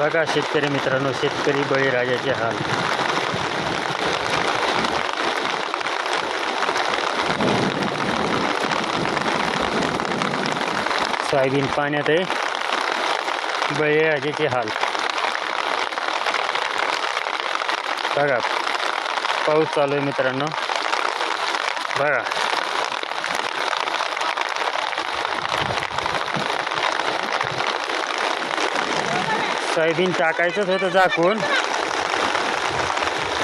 बघा शेतकरी मित्रांनो शेतकरी बळीराजाचे हाल. सोयाबीन पाण्यात आहे. बळीराजाचे हाल. बघा पाऊस चालू आहे मित्रांनो. बघा. सोयाबीन टाकायचंच होतं झाकून.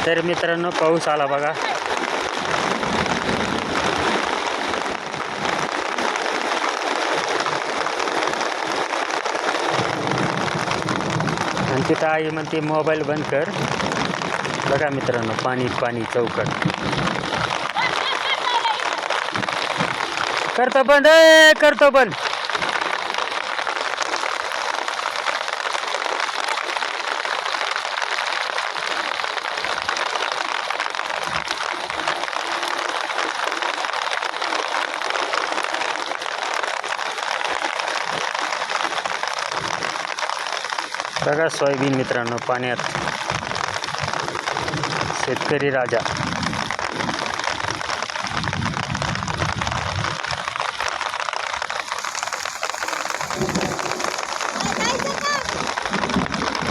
तर मित्रांनो पाऊस आला बघा. आणि तिथं आई म्हणते मोबाईल बंद कर. बघा मित्रांनो पाणी पाणी चौकट. करतो बंद करतो बंद. बघा सोयाबीन मित्रांनो पाण्यात. शेतकरी राजा.